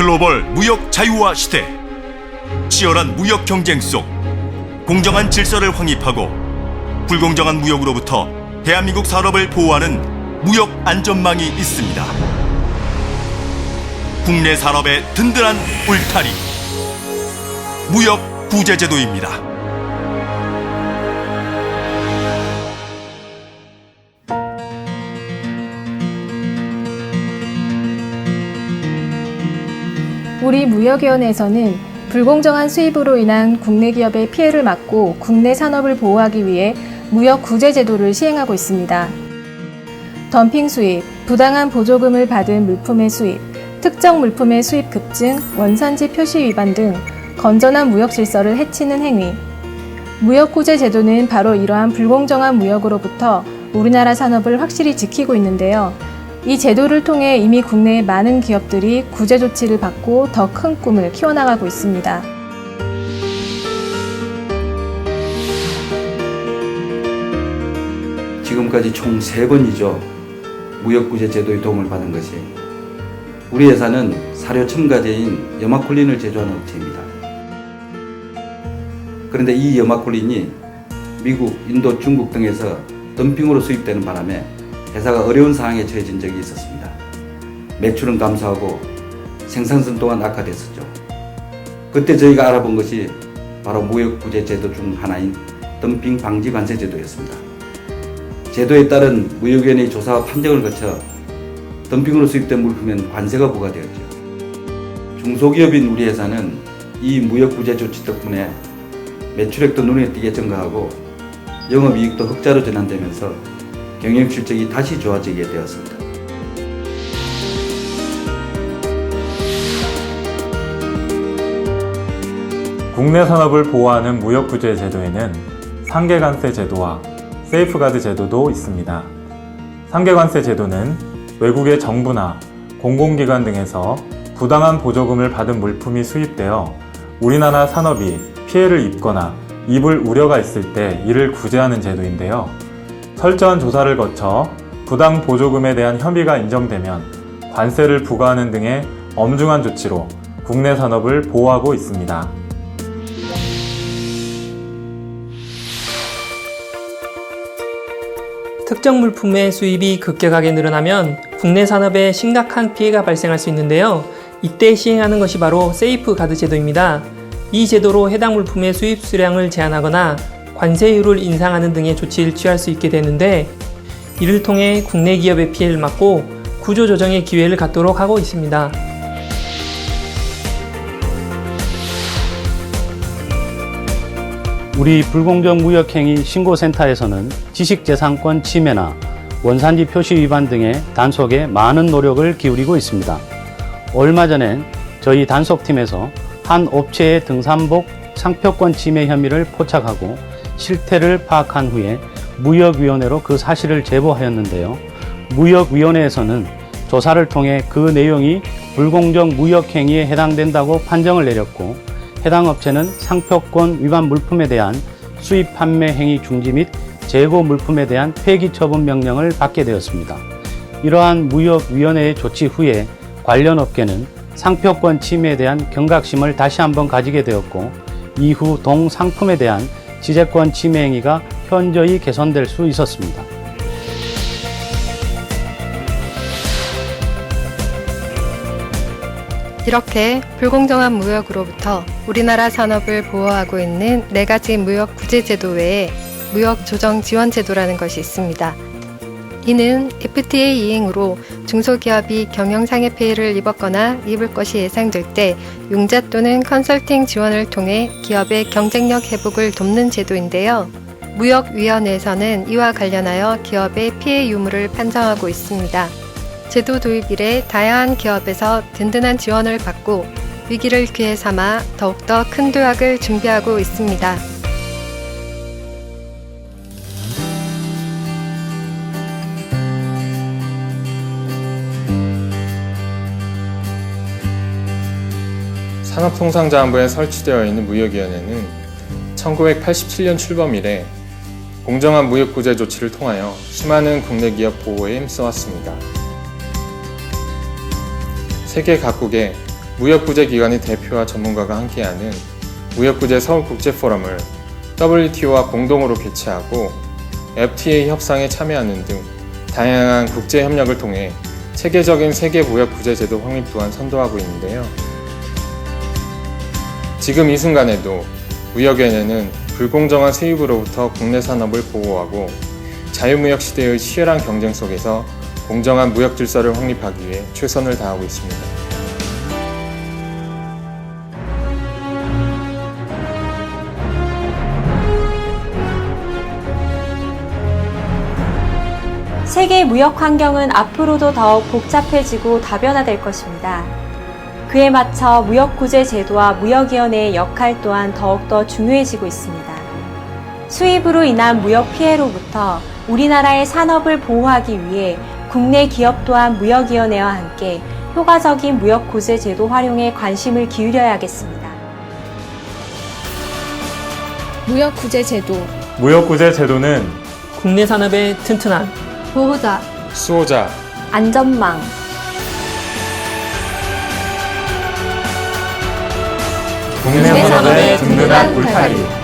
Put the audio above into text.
글로벌 무역 자유화 시대 치열한 무역 경쟁 속 공정한 질서를 확립하고 불공정한 무역으로부터 대한민국 산업을 보호하는 무역 안전망이 있습니다. 국내 산업의 든든한 울타리 무역 구제제도입니다. 우리 무역위원회에서는 불공정한 수입으로 인한 국내 기업의 피해를 막고 국내 산업을 보호하기 위해 무역 구제 제도를 시행하고 있습니다. 덤핑 수입, 부당한 보조금을 받은 물품의 수입, 특정 물품의 수입 급증, 원산지 표시 위반 등 건전한 무역 질서를 해치는 행위. 무역 구제 제도는 바로 이러한 불공정한 무역으로부터 우리나라 산업을 확실히 지키고 있는데요. 이 제도를 통해 이미 국내의 많은 기업들이 구제 조치를 받고 더 큰 꿈을 키워나가고 있습니다. 지금까지 총세 번이죠. 무역구제 제도의 도움을 받은 것이 우리 회사는 사료 첨가제인 염화콜린을 제조하는 업체입니다. 그런데 이 염화콜린이 미국, 인도, 중국 등에서 덤핑으로 수입되는 바람에 회사가 어려운 상황에 처해진 적이 있었습니다. 매출은 감소하고 생산성 또한 악화됐었죠. 그때 저희가 알아본 것이 바로 무역구제 제도 중 하나인 덤핑 방지 관세 제도였습니다. 제도에 따른 무역위원회의 조사와 판정을 거쳐 덤핑으로 수입된 물품엔 관세가 부과되었죠. 중소기업인 우리 회사는 이 무역구제 조치 덕분에 매출액도 눈에 띄게 증가하고 영업이익도 흑자로 전환되면서 경영 실적이 다시 좋아지게 되었습니다. 국내 산업을 보호하는 무역구제 제도에는 상계관세 제도와 세이프가드 제도도 있습니다. 상계관세 제도는 외국의 정부나 공공기관 등에서 부당한 보조금을 받은 물품이 수입되어 우리나라 산업이 피해를 입거나 입을 우려가 있을 때 이를 구제하는 제도인데요. 철저한 조사를 거쳐 부당 보조금에 대한 혐의가 인정되면 관세를 부과하는 등의 엄중한 조치로 국내 산업을 보호하고 있습니다. 특정 물품의 수입이 급격하게 늘어나면 국내 산업에 심각한 피해가 발생할 수 있는데요. 이때 시행하는 것이 바로 세이프 가드 제도입니다. 이 제도로 해당 물품의 수입 수량을 제한하거나 관세율을 인상하는 등의 조치를 취할 수 있게 되는데 이를 통해 국내 기업의 피해를 막고 구조 조정의 기회를 갖도록 하고 있습니다. 우리 불공정 무역행위 신고센터에서는 지식재산권 침해나 원산지 표시 위반 등의 단속에 많은 노력을 기울이고 있습니다. 얼마 전엔 저희 단속팀에서 한 업체의 등산복 상표권 침해 혐의를 포착하고 실태를 파악한 후에 무역위원회로 그 사실을 제보하였는데요. 무역위원회에서는 조사를 통해 그 내용이 불공정 무역행위에 해당된다고 판정을 내렸고 해당 업체는 상표권 위반 물품에 대한 수입 판매 행위 중지 및 재고 물품에 대한 폐기 처분 명령을 받게 되었습니다. 이러한 무역위원회의 조치 후에 관련 업계는 상표권 침해에 대한 경각심을 다시 한번 가지게 되었고 이후 동 상품에 대한 지재권 침해 행위가 현저히 개선될 수 있었습니다. 이렇게 불공정한 무역으로부터 우리나라 산업을 보호하고 있는 네 가지 무역 구제 제도 외에 무역 조정 지원 제도라는 것이 있습니다. 이는 FTA 이행으로 중소기업이 경영상의 피해를 입었거나 입을 것이 예상될 때 융자 또는 컨설팅 지원을 통해 기업의 경쟁력 회복을 돕는 제도인데요. 무역위원회에서는 이와 관련하여 기업의 피해 유무를 판정하고 있습니다. 제도 도입 이래 다양한 기업에서 든든한 지원을 받고 위기를 기회 삼아 더욱더 큰 도약을 준비하고 있습니다. 산업통상자원부에 설치되어 있는 무역위원회는 1987년 출범 이래 공정한 무역구제 조치를 통하여 수많은 국내 기업 보호에 힘써왔습니다. 세계 각국의 무역구제 기관의 대표와 전문가가 함께하는 무역구제 서울국제포럼을 WTO와 공동으로 개최하고 FTA 협상에 참여하는 등 다양한 국제 협력을 통해 체계적인 세계 무역 구제 제도 확립 또한 선도하고 있는데요. 지금 이 순간에도 무역위원회는 불공정한 수입으로부터 국내 산업을 보호하고 자유무역 시대의 치열한 경쟁 속에서 공정한 무역 질서를 확립하기 위해 최선을 다하고 있습니다. 세계 무역 환경은 앞으로도 더욱 복잡해지고 다변화될 것입니다. 그에 맞춰 무역구제 제도와 무역위원회의 역할 또한 더욱더 중요해지고 있습니다. 수입으로 인한 무역 피해로부터 우리나라의 산업을 보호하기 위해 국내 기업 또한 무역위원회와 함께 효과적인 무역구제 제도 활용에 관심을 기울여야겠습니다. 무역구제 제도 무역구제 제도는 국내 산업의 튼튼한 보호자 수호자 안전망, 국내 산업의 든든한 울타리